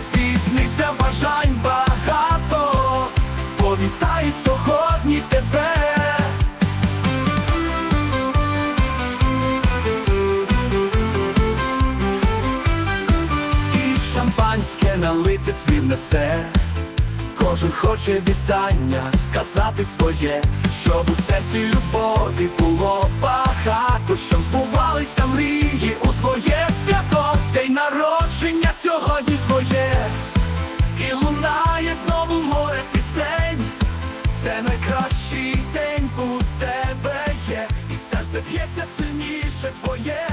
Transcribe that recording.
здійсниться бажань багато, повітають сьогодні тебе. І шампанське налити цвіт несе. Кожен хоче вітання сказати своє, щоб у серці любові було багато, щоб збувалися мрії твоє, і лунає знову море пісень. Це найкращий день у тебе є, і серце б'ється сильніше твоє,